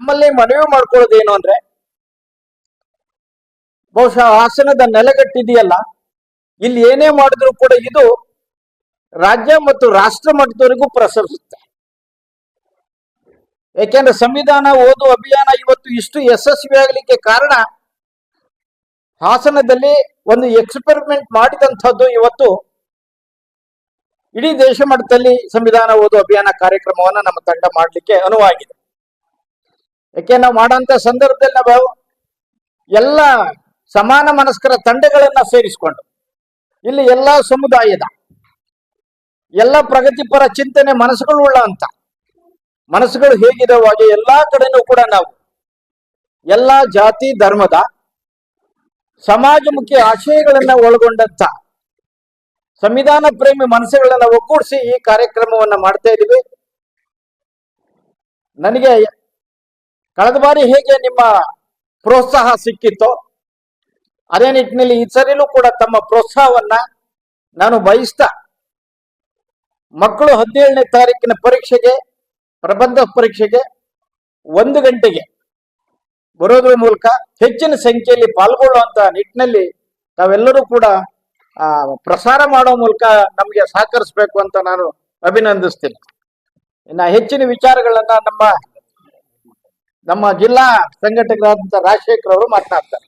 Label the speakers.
Speaker 1: ನಮ್ಮಲ್ಲಿ ಮನವಿ ಮಾಡ್ಕೊಳ್ಳೋದೇನು ಅಂದ್ರೆ, ಬಹುಶಃ ಹಾಸನದ ನೆಲೆಗಟ್ಟಿದೆಯಲ್ಲ, ಇಲ್ಲಿ ಏನೇ ಮಾಡಿದ್ರು ಕೂಡ ಇದು ರಾಜ್ಯ ಮತ್ತು ರಾಷ್ಟ್ರ ಮಟ್ಟದವರೆಗೂ ಪ್ರಸರಿಸುತ್ತೆ. ಯಾಕೆಂದ್ರೆ ಸಂವಿಧಾನ ಓದು ಅಭಿಯಾನ ಇವತ್ತು ಇಷ್ಟು ಯಶಸ್ವಿ ಆಗಲಿಕ್ಕೆ ಕಾರಣ, ಹಾಸನದಲ್ಲಿ ಒಂದು ಎಕ್ಸ್ಪೆರಿಮೆಂಟ್ ಮಾಡಿದಂಥದ್ದು ಇವತ್ತು ಇಡೀ ದೇಶ ಮಟ್ಟದಲ್ಲಿ ಸಂವಿಧಾನ ಓದು ಅಭಿಯಾನ ಕಾರ್ಯಕ್ರಮವನ್ನ ನಮ್ಮ ತಂಡ ಮಾಡಲಿಕ್ಕೆ ಅನುವಾಗಿದೆ. ಯಾಕೆ ನಾವು ಮಾಡೋಂಥ ಸಂದರ್ಭದಲ್ಲಿ ನಾವು ಎಲ್ಲ ಸಮಾನ ಮನಸ್ಕರ ತಂಡಗಳನ್ನ ಸೇರಿಸಿಕೊಂಡು ಇಲ್ಲಿ ಎಲ್ಲ ಸಮುದಾಯದ ಎಲ್ಲ ಪ್ರಗತಿಪರ ಚಿಂತನೆ ಮನಸ್ಸುಗಳು ಉಳ್ಳ ಅಂತ ಮನಸ್ಸುಗಳು ಹೇಗಿದಾವ ಹಾಗೆ ಎಲ್ಲಾ ಕಡೆನೂ ಕೂಡ ನಾವು ಎಲ್ಲಾ ಜಾತಿ, ಧರ್ಮದ ಸಮಾಜಮುಖಿ ಆಶಯಗಳನ್ನ ಒಳಗೊಂಡಂತ ಸಂವಿಧಾನ ಪ್ರೇಮಿ ಮನಸ್ಸುಗಳನ್ನ ಒಗ್ಗೂಡಿಸಿ ಈ ಕಾರ್ಯಕ್ರಮವನ್ನ ಮಾಡ್ತಾ ಇದೀವಿ. ನನಗೆ ಕಳೆದ ಬಾರಿ ಹೇಗೆ ನಿಮ್ಮ ಪ್ರೋತ್ಸಾಹ ಸಿಕ್ಕಿತ್ತೋ ಅದೇ ನಿಟ್ಟಿನಲ್ಲಿ ಈ ಸರಿಲೂ ಕೂಡ ತಮ್ಮ ಪ್ರೋತ್ಸಾಹವನ್ನ ನಾನು ಬಯಸ್ತಾ ಮಕ್ಕಳು ಹದಿನೇಳನೇ ತಾರೀಕಿನ ಪರೀಕ್ಷೆಗೆ, ಪ್ರಬಂಧ ಪರೀಕ್ಷೆಗೆ ಒಂದು ಗಂಟೆಗೆ ಬರೋದ್ರ ಮೂಲಕ ಹೆಚ್ಚಿನ ಸಂಖ್ಯೆಯಲ್ಲಿ ಪಾಲ್ಗೊಳ್ಳುವಂತ ನಿಟ್ಟಿನಲ್ಲಿ ತಾವೆಲ್ಲರೂ ಕೂಡ ಪ್ರಸಾರ ಮಾಡೋ ಮೂಲಕ ನಮಗೆ ಸಹಕರಿಸಬೇಕು ಅಂತ ನಾನು ಅಭಿನಂದಿಸ್ತೀನಿ. ಇನ್ನ ಹೆಚ್ಚಿನ ವಿಚಾರಗಳನ್ನ ನಮ್ಮ ನಮ್ಮ ಜಿಲ್ಲಾ ಸಂಘಟಕರಾದಂತ ರಾಜಶೇಖರ್ ಅವರು ಮಾತನಾಡ್ತಾರೆ.